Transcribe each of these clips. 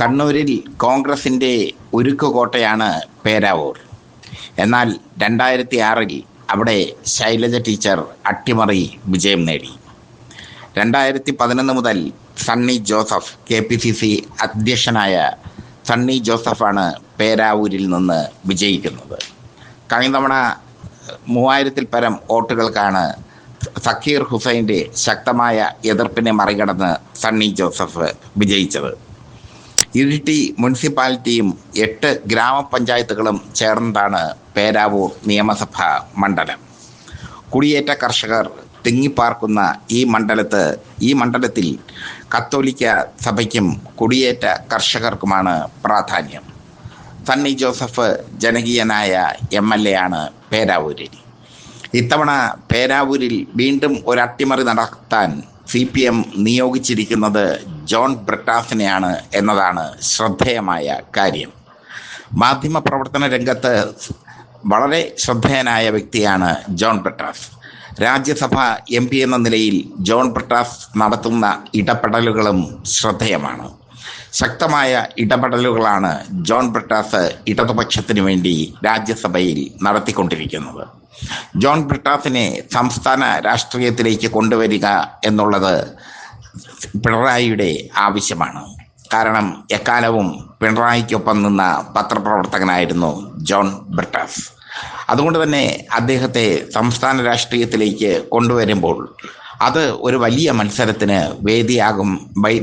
കണ്ണൂരിൽ കോൺഗ്രസിന്റെ ഉരുക്കുകോട്ടയാണ് പേരാവൂർ. എന്നാൽ രണ്ടായിരത്തി ആറിൽ അവിടെ ശൈലജ ടീച്ചർ അട്ടിമറി വിജയം നേടി. രണ്ടായിരത്തി പതിനൊന്ന് മുതൽ Sunny Joseph K P C C അധ്യക്ഷനായ സണ്ണി ജോസഫാണ് പേരാവൂരിൽ നിന്ന് വിജയിക്കുന്നത്. കഴിഞ്ഞ തവണ മൂവായിരത്തിൽ പരം വോട്ടുകൾക്കാണ് സക്കീർ ഹുസൈന്റെ ശക്തമായ എതിർപ്പിനെ മറികടന്ന് സണ്ണി ജോസഫ് വിജയിച്ചത്. ഇരിട്ടി മുനിസിപ്പാലിറ്റിയും എട്ട് ഗ്രാമപഞ്ചായത്തുകളും ചേർന്നതാണ് പേരാവൂർ നിയമസഭാ മണ്ഡലം. കുടിയേറ്റ കർഷകർ തിങ്ങിപ്പാർക്കുന്ന ഈ മണ്ഡലത്ത് ഈ മണ്ഡലത്തിൽ കത്തോലിക്ക സഭയ്ക്കും കുടിയേറ്റ കർഷകർക്കുമാണ് പ്രാധാന്യം. സണ്ണി ജോസഫ് ജനകീയനായ എം എൽ എ ആണ് പേരാവൂരിൽ. ഇത്തവണ പേരാവൂരിൽ വീണ്ടും ഒരു അട്ടിമറി നടത്താൻ സി പി എം നിയോഗിച്ചിരിക്കുന്നത് ജോൺ ബ്രിട്ടാഫിനെയാണ് എന്നതാണ് ശ്രദ്ധേയമായ കാര്യം. മാധ്യമ പ്രവർത്തന രംഗത്ത് വളരെ ശ്രദ്ധേയനായ വ്യക്തിയാണ് ജോൺ ബ്രിട്ടാഫ്. രാജ്യസഭ എം പി എന്ന നിലയിൽ ജോൺ ബ്രിട്ടാഫ് നടത്തുന്ന ഇടപെടലുകളും ശ്രദ്ധേയമാണ്. ശക്തമായ ഇടപെടലുകളാണ് ജോൺ ബ്രിട്ടാസ് ഇടതുപക്ഷത്തിന് വേണ്ടി രാജ്യസഭയിൽ നടത്തിക്കൊണ്ടിരിക്കുന്നത്. ജോൺ ബ്രിട്ടാസിനെ സംസ്ഥാന രാഷ്ട്രീയത്തിലേക്ക് കൊണ്ടുവരിക എന്നുള്ളത് പിണറായിയുടെ ആവശ്യമാണ്. കാരണം എക്കാലവും പിണറായിക്കൊപ്പം നിന്ന പത്രപ്രവർത്തകനായിരുന്നു ജോൺ ബ്രിട്ടഫ് അതുകൊണ്ട് തന്നെ അദ്ദേഹത്തെ സംസ്ഥാന രാഷ്ട്രീയത്തിലേക്ക് കൊണ്ടുവരുമ്പോൾ അത് ഒരു വലിയ മത്സരത്തിന് വേദിയാകും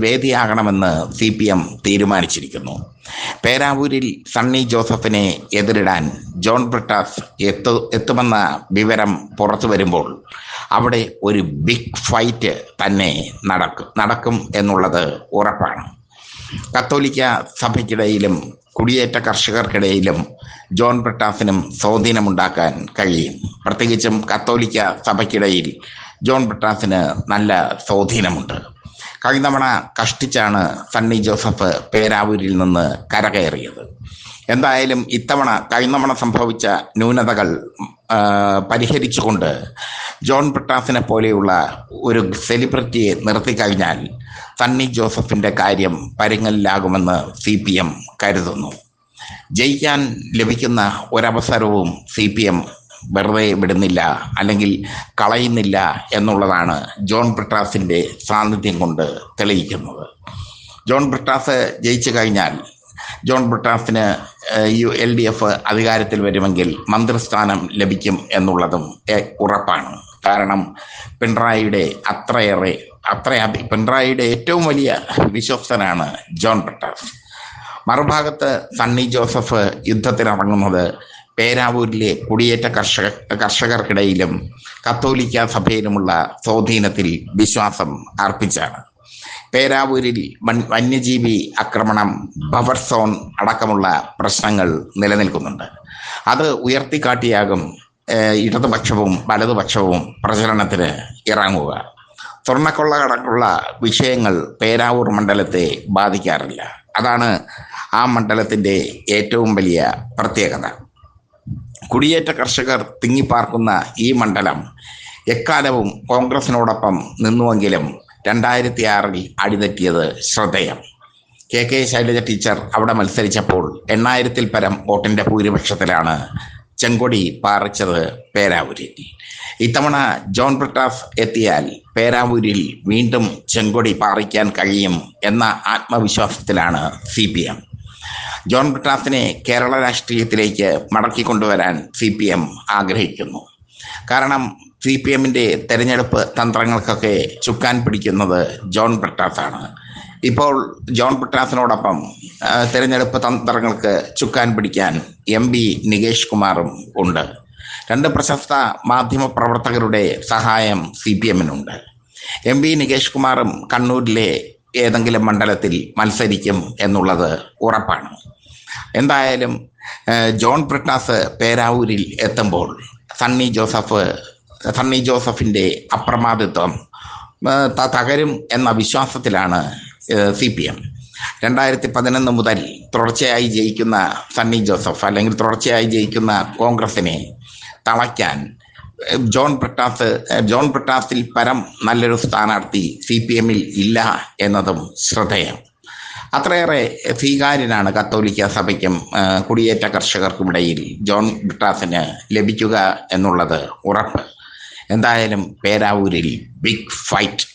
വേദിയാകണമെന്ന് സി പി എം തീരുമാനിച്ചിരിക്കുന്നു. പേരാവൂരിൽ സണ്ണി ജോസഫിനെ എതിരിടാൻ ജോൺ ബ്രിട്ടാസ് എത്തു എത്തുമെന്ന വിവരം പുറത്തു വരുമ്പോൾ അവിടെ ഒരു ബിഗ് ഫൈറ്റ് തന്നെ നടക്കും നടക്കും എന്നുള്ളത് ഉറപ്പാണ്. കത്തോലിക്ക സഭയ്ക്കിടയിലും കുടിയേറ്റ കർഷകർക്കിടയിലും ജോൺ ബ്രിട്ടാസിനും സ്വാധീനമുണ്ടാക്കാൻ കഴിയും. പ്രത്യേകിച്ചും കത്തോലിക്ക സഭയ്ക്കിടയിൽ ജോൺ ബ്രിട്ടാസിന് നല്ല സ്വാധീനമുണ്ട്. കഴിഞ്ഞ തവണ കഷ്ടിച്ചാണ് സണ്ണി ജോസഫ് പേരാവൂരിൽ നിന്ന് കരകയറിയത്. എന്തായാലും ഇത്തവണ കഴിഞ്ഞ തവണ സംഭവിച്ച ന്യൂനതകൾ പരിഹരിച്ചുകൊണ്ട് ജോൺ പ്രട്ടാസിനെ പോലെയുള്ള ഒരു സെലിബ്രിറ്റിയെ നിർത്തി കഴിഞ്ഞാൽ സണ്ണി ജോസഫിന്റെ കാര്യം പരിങ്ങലിലാകുമെന്ന് സി പി എം കരുതുന്നു. ജയിക്കാൻ ലഭിക്കുന്ന ഒരവസരവും സി പി എം വെറുതെ വിടുന്നില്ല അല്ലെങ്കിൽ കളയുന്നില്ല എന്നുള്ളതാണ് ജോൺ ബ്രിട്ടാസിന്റെ സാന്നിധ്യം കൊണ്ട് തെളിയിക്കുന്നത്. ജോൺ ബ്രിട്ടാസ് ജയിച്ചു കഴിഞ്ഞാൽ ജോൺ ബ്രിട്ടാസിന് യു എൽ ഡി എഫ് അധികാരത്തിൽ വരുമെങ്കിൽ മന്ത്രിസ്ഥാനം ലഭിക്കും എന്നുള്ളതും ഉറപ്പാണ്. കാരണം പിണറായിയുടെ അത്രയേറെ അത്ര പിണറായിയുടെ ഏറ്റവും വലിയ വിശ്വസ്തനാണ് ജോൺ ബ്രിട്ടാസ്. മറുഭാഗത്ത് സണ്ണി ജോസഫ് യുദ്ധത്തിനിറങ്ങുന്നത് പേരാവൂരിലെ കുടിയേറ്റ കർഷക കർഷകർക്കിടയിലും കത്തോലിക്ക സഭയിലുമുള്ള സ്വാധീനത്തിൽ വിശ്വാസം അർപ്പിച്ചാണ്. പേരാവൂരിൽ വന്യജീവി ആക്രമണം ബഫർ സോൺ അടക്കമുള്ള പ്രശ്നങ്ങൾ നിലനിൽക്കുന്നുണ്ട്. അത് ഉയർത്തിക്കാട്ടിയാകും ഇടതുപക്ഷവും വലതുപക്ഷവും പ്രചരണത്തിന് ഇറങ്ങുക. സ്വർണക്കൊള്ള കടക്കുള്ള വിഷയങ്ങൾ പേരാവൂർ മണ്ഡലത്തെ ബാധിക്കാറില്ല. അതാണ് ആ മണ്ഡലത്തിന്റെ ഏറ്റവും വലിയ പ്രത്യേകത. കുടിയേറ്റ കർഷകർ തിങ്ങിപ്പാർക്കുന്ന ഈ മണ്ഡലം എക്കാലവും കോൺഗ്രസിനോടൊപ്പം നിന്നുവെങ്കിലും രണ്ടായിരത്തി ആറിൽ അടിതെറ്റിയത് ശ്രദ്ധേയം. കെ കെ ശൈലജ ടീച്ചർ അവിടെ മത്സരിച്ചപ്പോൾ എണ്ണായിരത്തിൽ പരം വോട്ടിന്റെ ഭൂരിപക്ഷത്തിലാണ് ചെങ്കൊടി പാറിച്ചത് പേരാവൂരിൽ. ഇത്തവണ ജോൺ ബ്രിട്ടാസ് എത്തിയാൽ പേരാവൂരിൽ വീണ്ടും ചെങ്കൊടി പാറിക്കാൻ കഴിയും എന്ന ആത്മവിശ്വാസത്തിലാണ് സി പി എം. ജോൺ ബ്രിട്ടാസിനെ കേരള രാഷ്ട്രീയത്തിലേക്ക് മടക്കിക്കൊണ്ടുവരാൻ സി പി എം ആഗ്രഹിക്കുന്നു. കാരണം സി പി എമ്മിന്റെ തെരഞ്ഞെടുപ്പ് തന്ത്രങ്ങൾക്കൊക്കെ ചുക്കാൻ പിടിക്കുന്നത് ജോൺ ബ്രിട്ടാസാണ് ഇപ്പോൾ ജോൺ ബ്രിട്ടാസിനോടൊപ്പം തെരഞ്ഞെടുപ്പ് തന്ത്രങ്ങൾക്ക് ചുക്കാൻ പിടിക്കാൻ എം പി നികേഷ് കുമാറും ഉണ്ട്. രണ്ട് പ്രശസ്ത മാധ്യമ പ്രവർത്തകരുടെ സഹായം സി പി എമ്മിനുണ്ട്. എം പി നികേഷ് കുമാറും കണ്ണൂരിലെ ഏതെങ്കിലും മണ്ഡലത്തിൽ മത്സരിക്കും എന്നുള്ളത് ഉറപ്പാണ്. എന്തായാലും ജോൺ ബ്രിട്ടാസ് പേരാവൂരിൽ എത്തുമ്പോൾ സണ്ണി ജോസഫ് സണ്ണി ജോസഫിന്റെ അപ്രമാദിത്വം തകരും എന്ന വിശ്വാസത്തിലാണ് സി പി എം. രണ്ടായിരത്തി പതിനൊന്ന് മുതൽ തുടർച്ചയായി ജയിക്കുന്ന സണ്ണി ജോസഫ് അല്ലെങ്കിൽ തുടർച്ചയായി ജയിക്കുന്ന കോൺഗ്രസിനെ തളയ്ക്കാൻ ജോൺ പ്രട്ടാത്ത് ജോൺ പ്രട്ടാത്തിൽ പരം നല്ലൊരു സ്ഥാനാർത്ഥി സി പി എമ്മിൽ ഇല്ല എന്നതും ശ്രദ്ധേയം. അത്രയേറെ സ്വീകാര്യനാണ് കത്തോലിക്ക സഭയ്ക്കും കുടിയേറ്റ കർഷകർക്കുമിടയിൽ ജോൺ ബ്രിട്ടാസിന് ലഭിക്കുക എന്നുള്ളത് ഉറപ്പ്. എന്തായാലും പേരാവൂരിൽ ബിഗ് ഫൈറ്റ്